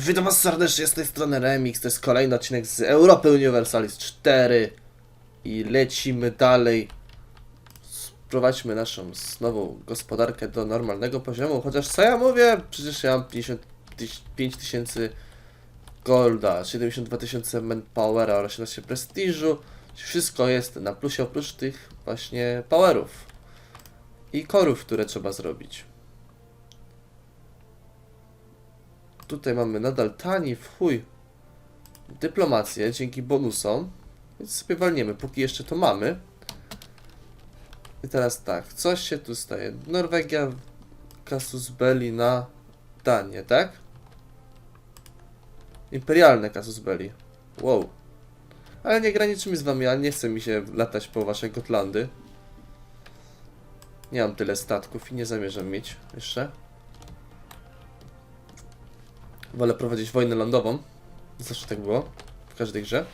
Witam was serdecznie, z tej strony Remix, to jest kolejny odcinek z Europy Universalis 4 i lecimy dalej. Sprowadźmy naszą nową gospodarkę do normalnego poziomu, chociaż co ja mówię, przecież ja mam 55 tysięcy golda, 72 tysiące manpowera oraz 18 prestiżu, wszystko jest na plusie oprócz tych właśnie powerów i korów, które trzeba zrobić. Tutaj mamy nadal tani w chuj dyplomację dzięki bonusom. Więc sobie walniemy, póki jeszcze to mamy. I teraz tak, coś się tu staje. Norwegia, Casus Belli na Danię, tak? Imperialne Casus Belli. Wow. Ale nie graniczymy z wami, a nie chce mi się latać po wasze Gotlandy. Nie mam tyle statków i nie zamierzam mieć jeszcze. Wolę prowadzić wojnę lądową. Zawsze tak było. W każdej grze.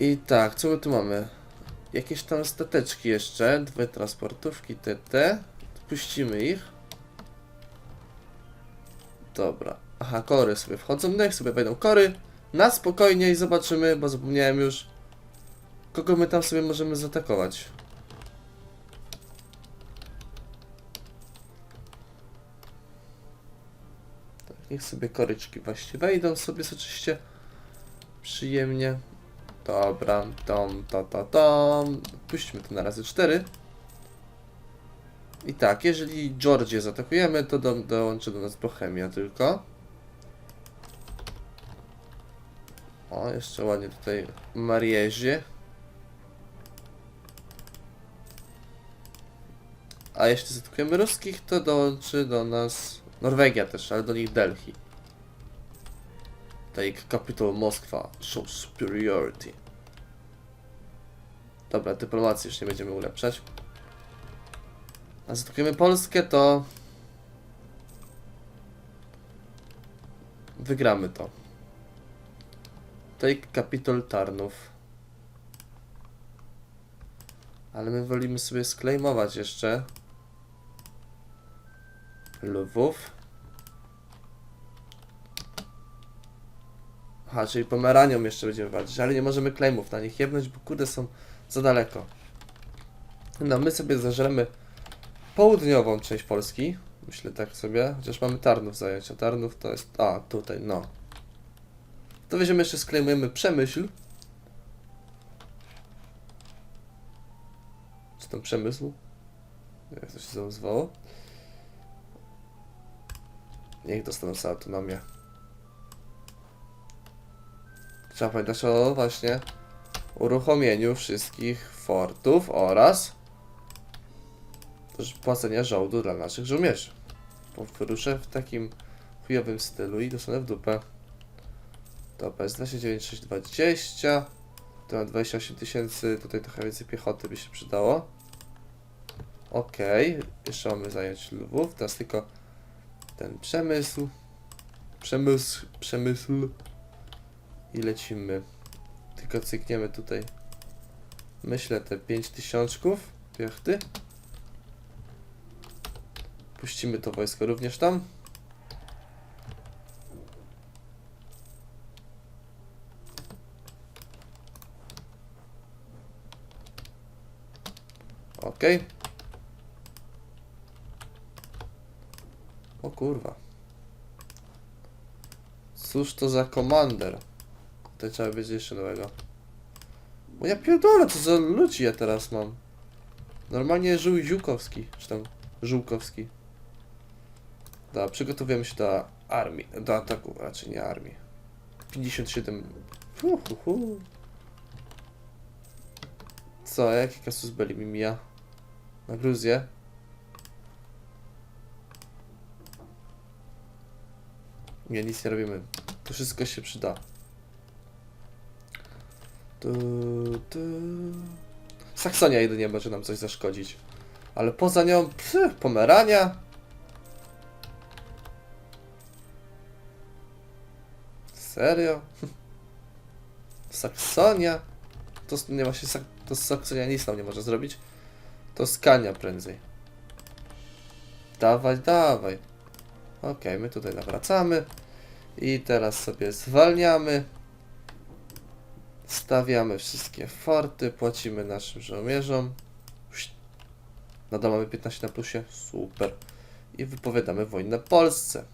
I tak, co my tu mamy? Jakieś tam stateczki jeszcze. Dwie transportówki TT. Puścimy ich. Dobra. Aha, kory sobie wchodzą. Niech sobie wejdą kory. Na spokojnie i zobaczymy, bo zapomniałem już. Kogo my tam sobie możemy zaatakować. Niech sobie koryczki właśnie wejdą sobie oczywiście przyjemnie. Dobra, tom, to, to, tom. Puśćmy to na razy 4. I tak, jeżeli Georgię zaatakujemy, to do, dołączy do nas Bohemia tylko. O, jeszcze ładnie tutaj Mariezie. A jeśli zaatakujemy ruskich, to dołączy do nas Norwegia też, ale do nich Delhi. Take capital Moskwa. Show superiority. Dobra, dyplomację już nie będziemy ulepszać. A zaatakujemy Polskę, to... Wygramy to. Take capital Tarnów. Ale my wolimy sobie sklejmować jeszcze. Lwów. Aha, czyli Pomeranią jeszcze będziemy walczyć, ale nie możemy claimów na nich jebnąć, bo kurde są za daleko. No, my sobie zażremy południową część Polski. Myślę tak sobie, chociaż mamy Tarnów zająć, a Tarnów to jest... A, tutaj, no. To weźmiemy jeszcze, sklejmujemy Przemyśl. Czy tam Przemysł? Jak to się nazywało? Niech dostaną autonomię. Trzeba pamiętać o właśnie uruchomieniu wszystkich fortów oraz płacenia żołdu dla naszych żołnierzy. Bo wyruszę w takim chujowym stylu i dostanę w dupę. Dobra, jest 29620. To mam 28 tysięcy, tutaj trochę więcej piechoty by się przydało. Okej, jeszcze mamy zająć Lwów, teraz tylko ten przemysł. Przemysł, przemysł. I lecimy. Tylko cykniemy tutaj. Myślę te 5 tysiączków piechty. Puścimy to wojsko również tam. Okej. O kurwa. Cóż to za komander? Tutaj trzeba wiedzieć jeszcze nowego. Bo ja pierdolę, co za ludzi ja teraz mam. Normalnie Żół Ziółkowski, czy tam Żółkowski. Da, przygotowujemy się do armii, do ataku, raczej nie armii. 57. Hu, hu, hu. Co, jaki kasus belli mi mija? Na Gruzję? Nie, nic nie robimy. To wszystko się przyda. Saksonia jedynie może nam coś zaszkodzić. Ale poza nią, pff, Pomerania. Serio? Saksonia? To nie właśnie, Sak- to Saksonia nic nam nie może zrobić. To Skania prędzej. Dawaj, dawaj. Ok, my tutaj nawracamy. I teraz sobie zwalniamy. Stawiamy wszystkie forty, płacimy naszym żołnierzom. Nadal mamy 15 na plusie. Super. I wypowiadamy wojnę Polsce.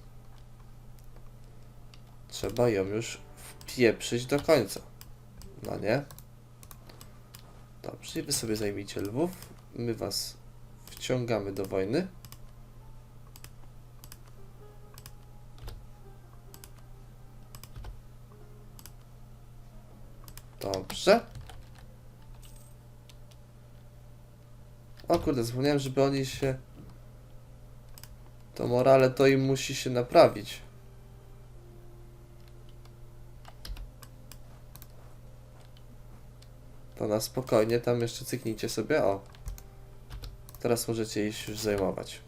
Trzeba ją już wpieprzyć do końca. No nie? Dobrze, i wy sobie zajmijcie Lwów. My was wciągamy do wojny. Dobrze. O kurde, zapomniałem, żeby oni się... To morale to im musi się naprawić. To na spokojnie, tam jeszcze cyknijcie sobie, o. Teraz możecie iść już zajmować.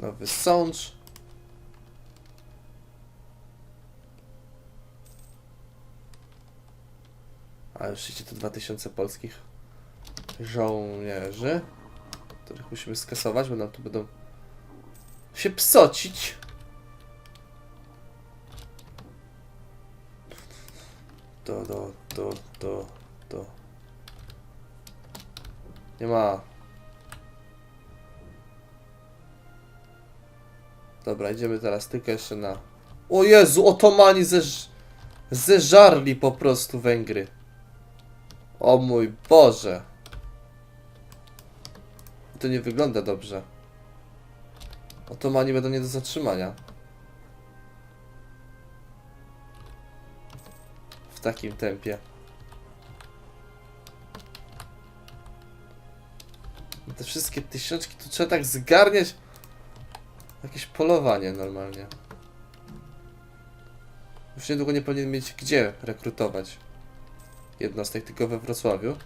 Nowy sącz. A już idzie tu 2000 polskich żołnierzy, których musimy skasować, bo nam tu będą się psocić. Do, do, do, do, do. Nie ma. Dobra, idziemy teraz tylko jeszcze na... O Jezu, otomani zeż... zeżarli po prostu Węgry. O mój Boże. To nie wygląda dobrze. Otomani będą nie do zatrzymania. W takim tempie. Te wszystkie tysiączki to trzeba tak zgarniać. Jakieś polowanie normalnie. Już niedługo nie powinien mieć gdzie rekrutować jednostek, tylko we Wrocławiu.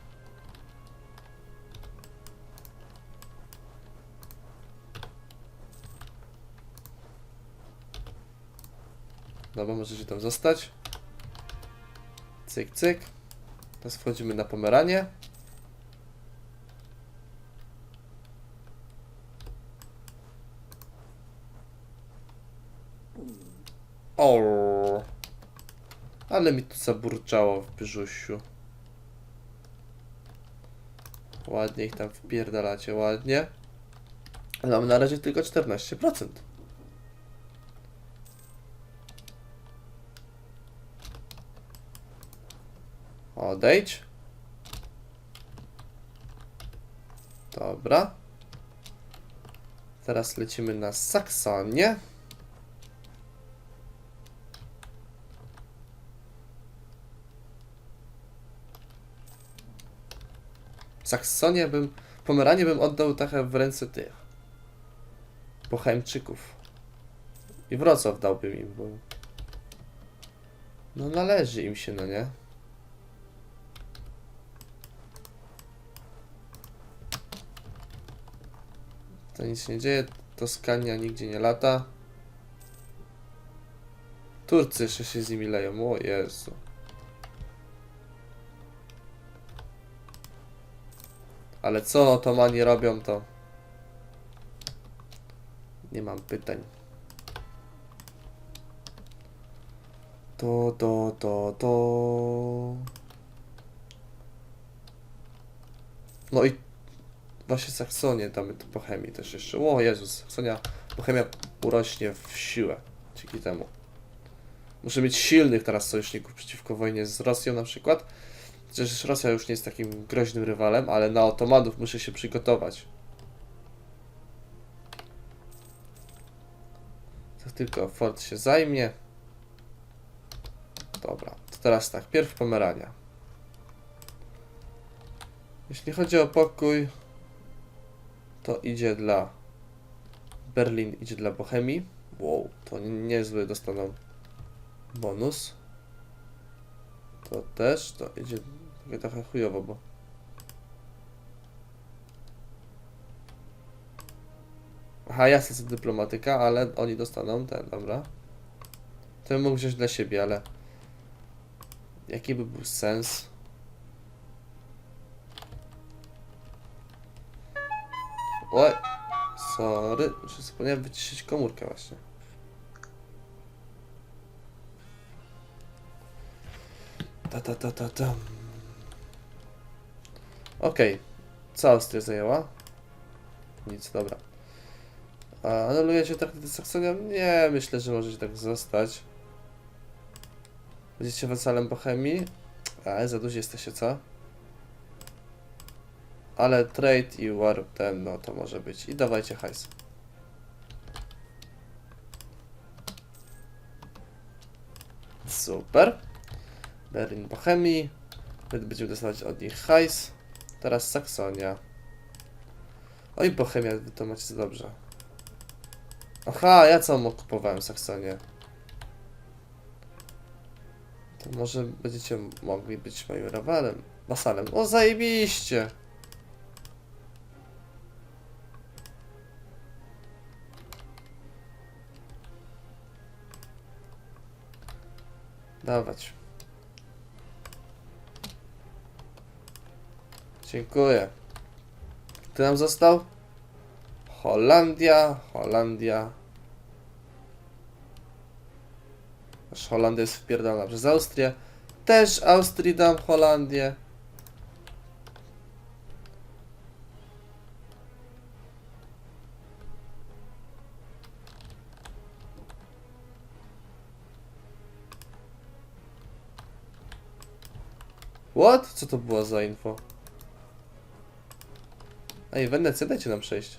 Dobra, możecie tam zostać. Cyk, cyk. Teraz wchodzimy na Pomeranie. O, ale mi tu zaburczało w brzusiu. Ładnie ich tam wpierdalacie, ładnie. Ale na razie tylko 14%. Odejdź. Dobra. Teraz lecimy na Saksonię. Saksonię bym, Pomeranię bym oddał trochę w ręce tych Bohemczyków. I Wrocław dałbym im, bo no należy im się, no nie? To nic nie dzieje, Toskania nigdzie nie lata. Turcy jeszcze się z nimi leją, o Jezu. Ale co otomani robią, to nie mam pytań. To, to, to, to. No i właśnie Saksonię damy tu Bohemii też jeszcze. O Jezus, Saksonia, Bohemia urośnie w siłę dzięki temu. Muszę mieć silnych teraz sojuszników przeciwko wojnie z Rosją na przykład. Przecież Rosja już nie jest takim groźnym rywalem, ale na otomanów muszę się przygotować. To tylko fort się zajmie. Dobra, to teraz tak, pierw Pomerania. Jeśli chodzi o pokój, to idzie dla Berlin, idzie dla Bohemii. Wow, to niezły dostaną bonus. To też, to idzie takie trochę chujowo, bo... Aha, ja chcę dyplomatyka, ale oni dostaną ten, dobra. To bym mógł wziąć dla siebie, ale... Jaki by był sens? Oj, sorry, muszę zapomniałem wyciszyć komórkę właśnie. Ta ta ta ta ta. Okej, co Austria zajęła? Nic, dobra. A anulujecie traktaty z Saksonią? Nie, myślę, że możecie tak zostać. Będziecie wasalem Bohemii? A, za duzi jesteście, co? Ale trade i war ten, no to może być. I dawajcie hajs. Super. Berlin Bohemii. Będziemy dostawać od nich hajs. Teraz Saksonia. Oj, Bohemia, to macie dobrze. Aha, ja co okupowałem Saksonię? To może będziecie mogli być moim rywalem. Wasalem. O, zajebiście! Dawać. Dziękuję. Kto nam został? Holandia, Holandia. Aż Holandia jest wpierdolona przez Austrię. Też Austrii dam Holandię. What? Co to była za info? Ej, Wenecja, dajcie nam przejść.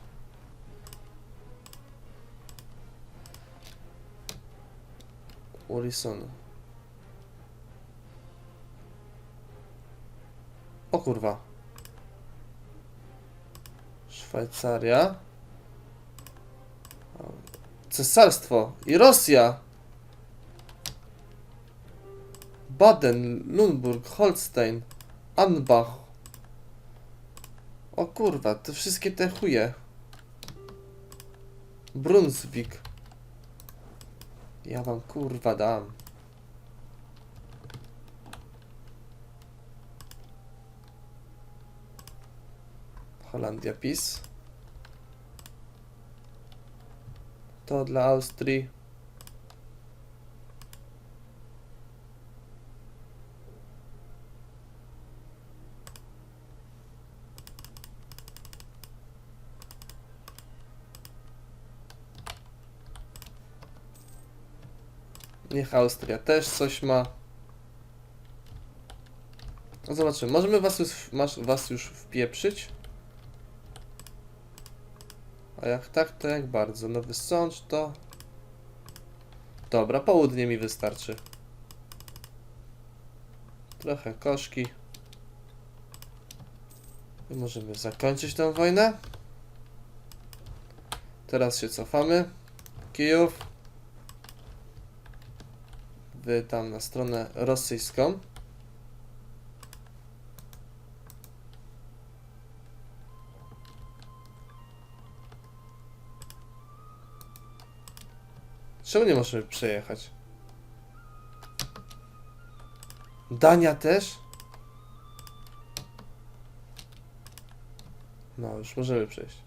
Urison. O kurwa. Szwajcaria. Cesarstwo i Rosja. Baden, Lundburg, Holstein, Anbach. O kurwa, te wszystkie te chuje. Brunswick. Ja wam kurwa dam. Holandia PiS. To dla Austrii. Niech Austria też coś ma. No zobaczymy. Możemy was już, masz, was już wpieprzyć? A jak tak, to jak bardzo. Nowy sącz to... Dobra, południe mi wystarczy. Trochę koszki. I możemy zakończyć tę wojnę. Teraz się cofamy. Kijów. Wy tam na stronę rosyjską. Czemu nie możemy przejechać? Dania też? No, już możemy przejść.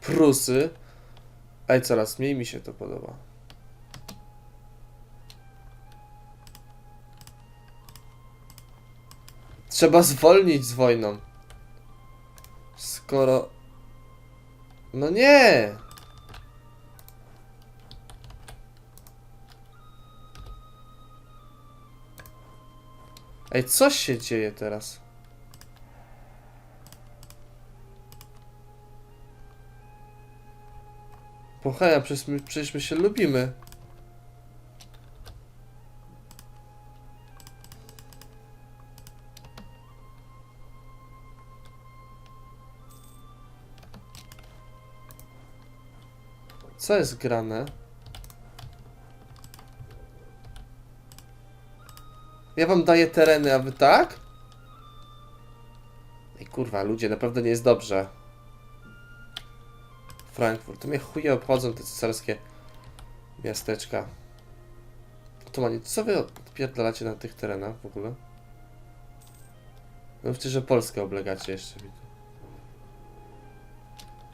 Prusy. Ej, coraz mniej mi się to podoba. Trzeba zwolnić z wojną. Skoro... No nie! Ej, co się dzieje teraz? Pochaja, przecież my, przecież my się lubimy. Co jest grane? Ja wam daję tereny, a wy tak? Ej kurwa, ludzie, naprawdę nie jest dobrze. Frankfurt. To mnie chuje obchodzą te cesarskie miasteczka. Otomani, co wy odpierdalacie na tych terenach w ogóle? Mówcie, że Polskę oblegacie jeszcze.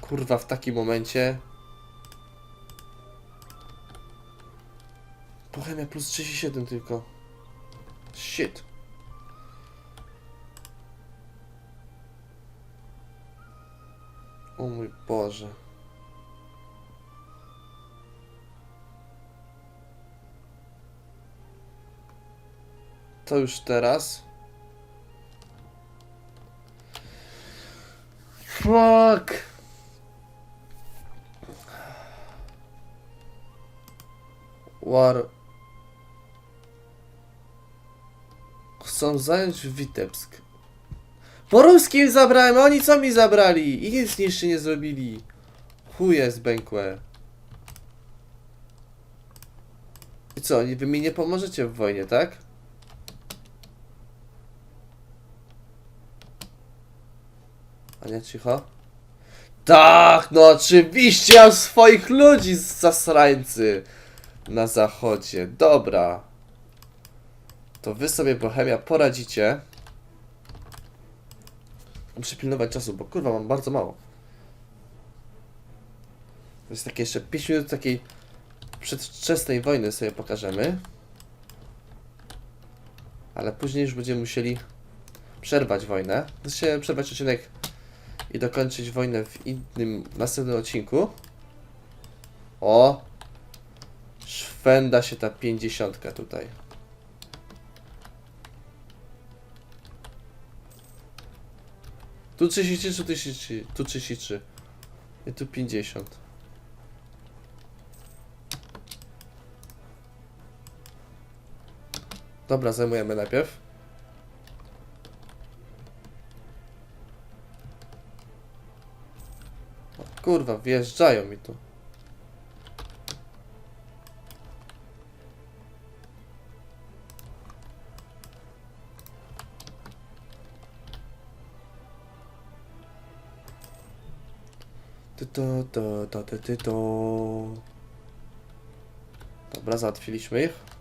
Kurwa, w takim momencie... Bohemia plus 37 tylko. Shit. O mój Boże. To już teraz. Fuck. War. Chcą zająć Witebsk. Po ruskim zabrałem, oni co mi zabrali? I nic jeszcze nie zrobili. Chuje zbękłe. I co, wy mi nie pomożecie w wojnie, tak? A nie cicho? Tak, no oczywiście, ja swoich ludzi z zasrańcy na zachodzie. Dobra. To wy sobie, Bohemia, poradzicie. Muszę pilnować czasu, bo kurwa mam bardzo mało. To jest takie jeszcze 5 minut takiej przedwczesnej wojny sobie pokażemy. Ale później już będziemy musieli przerwać wojnę. Znaczy przerwać odcinek i dokończyć wojnę w innym, następnym odcinku. O! Szwenda się ta 50 tutaj. Tu 33, tu 33, tu 33. I tu 50. Dobra, zajmujemy najpierw. Kurwa, wjeżdżają mi tu. Ty to, to, to, ty, ty to. Dobra, załatwiliśmy ich.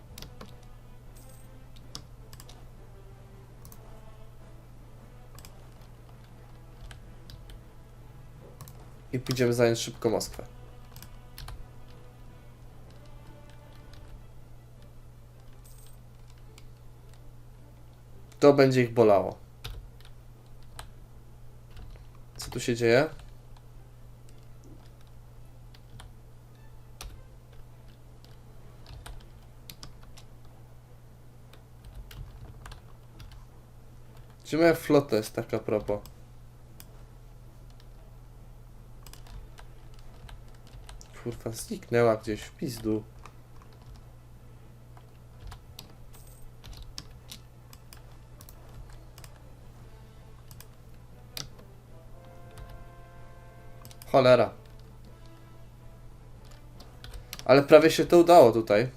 Pójdziemy zająć szybko Moskwę. To będzie ich bolało. Co tu się dzieje? Gdzie moja flota jest taka propos? Kurwa, zniknęła gdzieś w pizdu. Cholera. Ale prawie się to udało tutaj.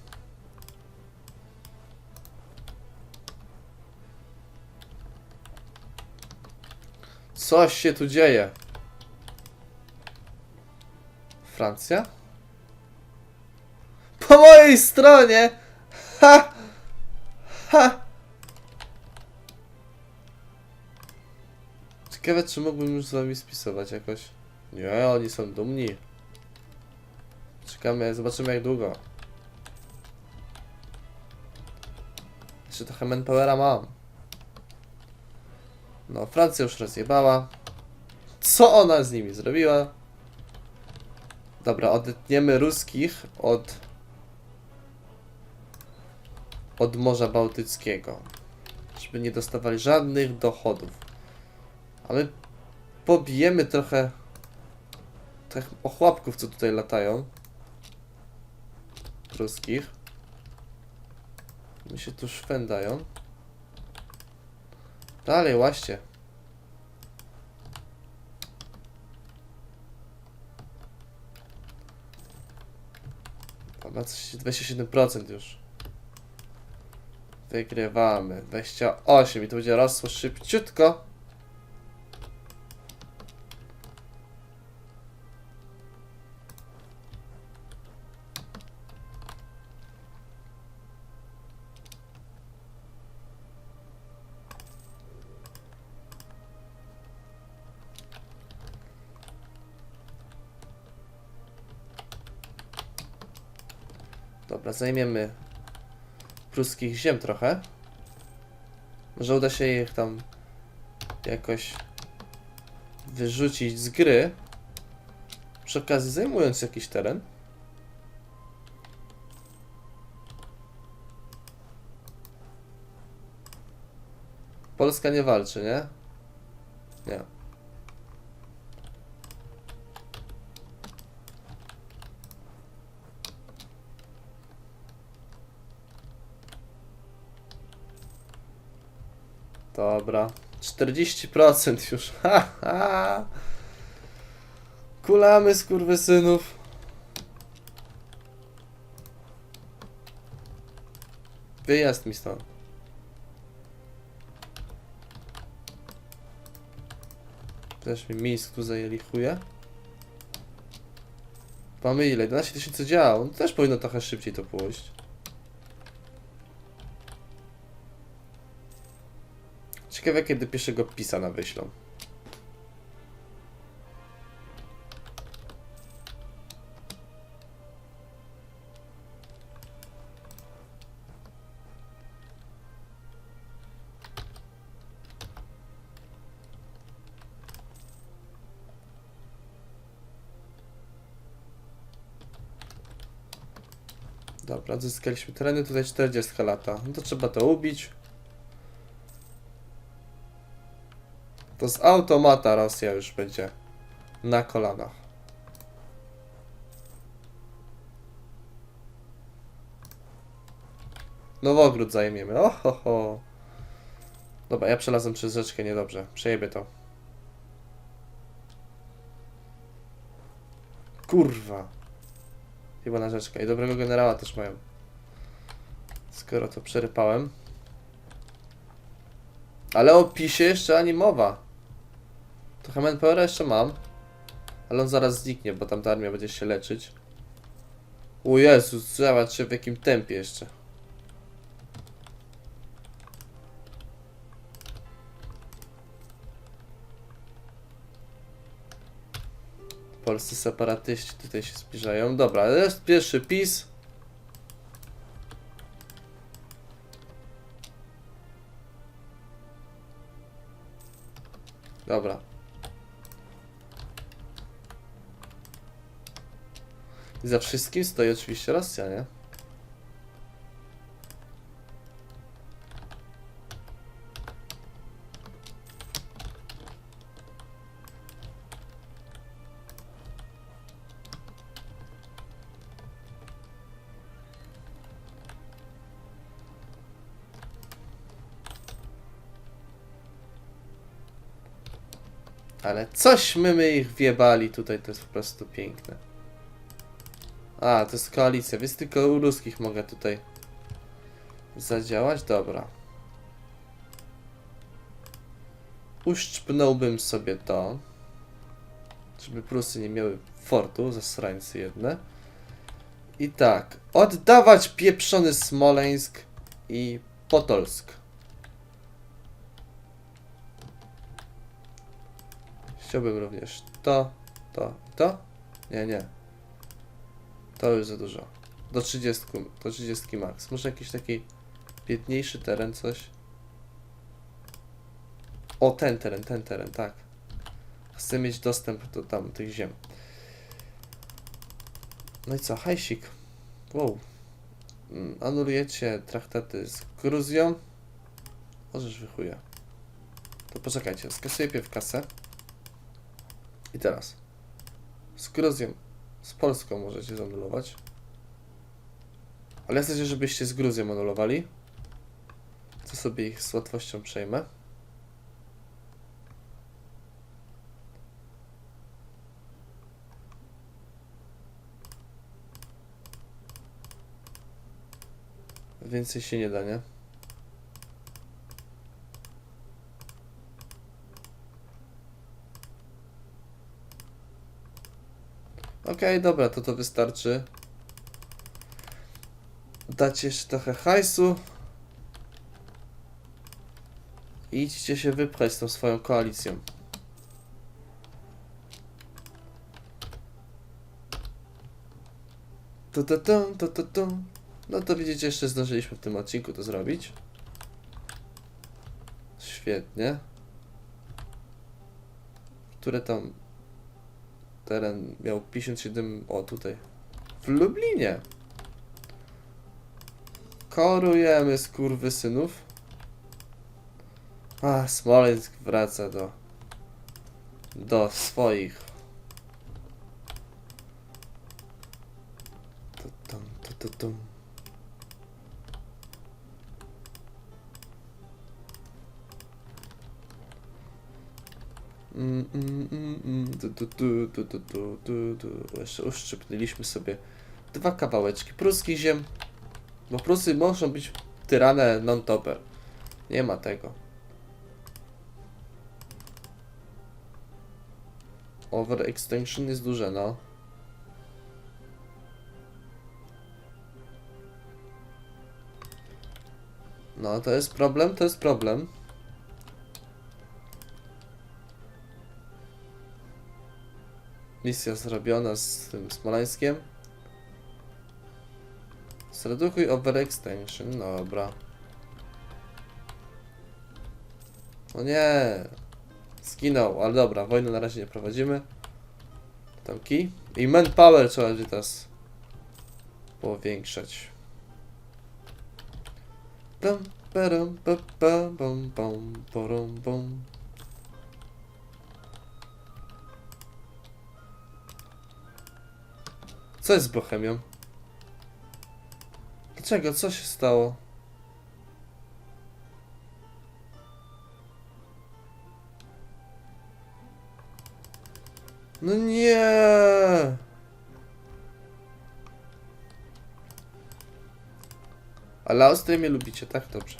Coś się tu dzieje. Francja? Po mojej stronie! Ha! Ha! Ciekawe, czy mógłbym już z wami spisować jakoś. Nie, oni są dumni. Czekamy, zobaczymy jak długo. Jeszcze trochę manpowera mam. No, Francja już rozjebała. Co ona z nimi zrobiła? Dobra, odetniemy ruskich od... od Morza Bałtyckiego. Żeby nie dostawali żadnych dochodów. A my pobijemy trochę tych ochłapków, co tutaj latają. Ruskich. My się tu szwędają. Dalej, łaście. Dobra, coś- 27% już. Wygrywamy. 28 i to będzie rosło szybciutko. Dobra, zajmiemy pruskich ziem trochę. Może uda się ich tam jakoś wyrzucić z gry. Przy okazji zajmując jakiś teren. Polska nie walczy, nie? Nie. Dobra. 40% już. Ha, ha. Kulamy skurwysynów. Wyjazd mi stąd. Też mi miejsc tu zajęli chuje. Mamy ile? 11 tysięcy dział. No też powinno trochę szybciej to pójść. Ciekawe kiedy pierwszego pisa na wyślą. Dobra, zyskaliśmy tereny, tutaj 40 lata. No to trzeba to ubić. To z automata Rosja już będzie na kolanach. Nowogród zajmiemy. Oho, ho. Dobra, ja przelazłem przez rzeczkę, niedobrze. Przejebię to. Kurwa. Chyba na rzeczkę. I dobrego generała też mają. Skoro to przerypałem. Ale o PiSie jeszcze ani mowa. Trochę manpowera jeszcze mam. Ale on zaraz zniknie, bo tam ta armia będzie się leczyć. O Jezus, zobaczcie w jakim tempie jeszcze. Polscy separatyści tutaj się zbliżają. Dobra, jest pierwszy PiS. Dobra. I za wszystkim stoi oczywiście Rosja, nie? Ale cośmy my ich wjebali tutaj, to jest po prostu piękne. A, to jest koalicja, więc tylko u ruskich mogę tutaj zadziałać. Dobra. Uszczpnąłbym sobie to, żeby Prusy nie miały fortu, zasrańcy jedne. I tak, oddawać pieprzony Smoleńsk i Potolsk. Chciałbym również to, to, to. Nie, nie. To już za dużo. Do 30, do 30 max. Może jakiś taki biedniejszy teren, coś. O, ten teren, ten teren, tak. Chcę mieć dostęp do tam tych ziem. No i co, hajsik. Wow. Mm, Anulujecie traktaty z Gruzją. Możesz wychuja. To poczekajcie, skasuję pierw kasę. I teraz. Z Gruzją, z Polską możecie zanulować. Ale chcę, żebyście z Gruzją anulowali. To sobie ich z łatwością przejmę. Więcej się nie da, nie? Okej, dobra, to to wystarczy. Dać jeszcze trochę hajsu. I idźcie się wypchać z tą swoją koalicją. Tu, tu, tu, tu, tu, tu. No to widzicie, jeszcze zdążyliśmy w tym odcinku to zrobić. Świetnie. Które tam teren miał 57... O, tutaj. W Lublinie. Korujemy skurwysynów. A, Smoleńsk wraca do... do swoich. To, to, Jeszcze uszczypnęliśmy sobie dwa kawałeczki pruskich ziem. Bo Prusy muszą być tyrane non-topper. Nie ma tego. Overextension jest duże, no. No, to jest problem, to jest problem. Misja zrobiona z tym Smoleńskiem. Zredukuj overextension, dobra. No nie. Skinął, ale dobra, wojny na razie nie prowadzimy. Tam key. I manpower trzeba będzie teraz powiększać. Dum, badum, ba, ba, bum, bum, bum. Co jest z Bohemią? Dlaczego? Co się stało? No nie! Ale mnie lubicie, tak? Dobrze.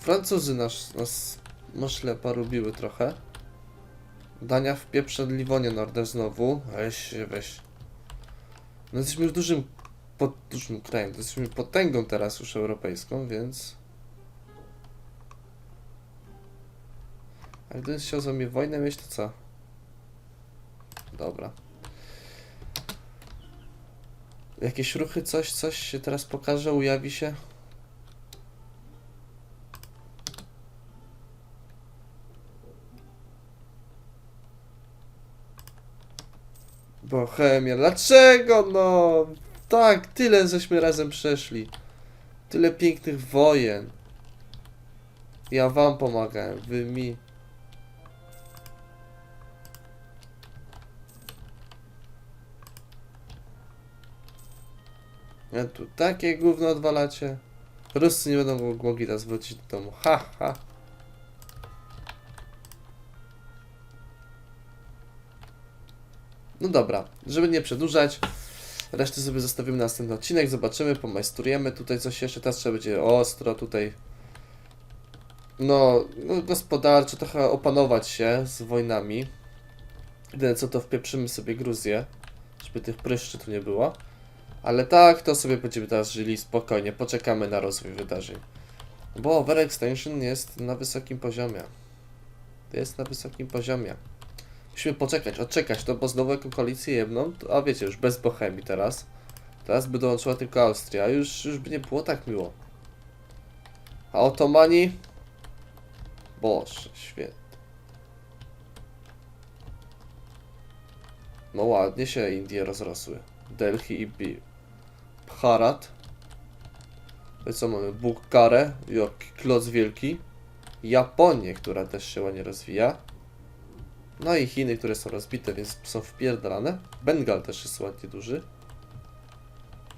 Francuzy nas, nas może polubiły trochę. Dania w pieprze Liwonie Nordę znowu. Weź weź. No jesteśmy już dużym, pod, dużym krajem. Jesteśmy potęgą teraz już europejską, więc... A gdybym chciał za mnie wojnę mieć, to co? Dobra. Jakieś ruchy, coś, coś się teraz pokaże, ujawi się? Bohemia, dlaczego no? Tak, tyle żeśmy razem przeszli. Tyle pięknych wojen. Ja wam pomagałem, wy mi. A tu takie gówno odwalacie. Ruscy nie będą mogli nas wrócić do domu. Ha, ha. No dobra, żeby nie przedłużać, resztę sobie zostawimy na następny odcinek, zobaczymy, pomajstrujemy tutaj coś jeszcze, teraz trzeba będzie ostro tutaj, no, no gospodarczo trochę opanować się z wojnami. Jedyne co to wpieprzymy sobie Gruzję, żeby tych pryszczy tu nie było. Ale tak, to sobie będziemy teraz żyli spokojnie, poczekamy na rozwój wydarzeń. Bo overextension jest na wysokim poziomie. Jest na wysokim poziomie. Musimy poczekać, odczekać to, bo znowu jako koalicję jedną, a wiecie, już bez Bohemii teraz. Teraz by dołączyła tylko Austria, już, już by nie było tak miło. A Otomani? Boże, świetnie. No ładnie się Indie rozrosły. Delhi i Bi. Bharat. I co mamy? Bukhara, jaki kloc wielki. Japonię, która też się ładnie rozwija. No i Chiny, które są rozbite, więc są wpierdalane. Bengal też jest ładnie duży.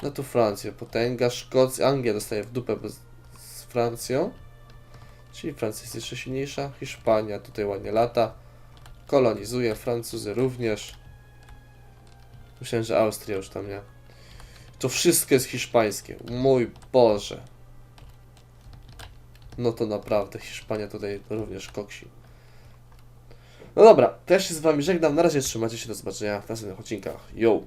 No tu Francja, potęga, Szkocja, Anglia dostaje w dupę bez, z Francją. Czyli Francja jest jeszcze silniejsza. Hiszpania tutaj ładnie lata. Kolonizuje, Francuzy również. Myślałem, że Austria już tam nie. To wszystko jest hiszpańskie. Mój Boże. No to naprawdę Hiszpania tutaj również koksi. No dobra, ja się z wami żegnam. Na razie trzymajcie się, do zobaczenia w następnych odcinkach. Yo!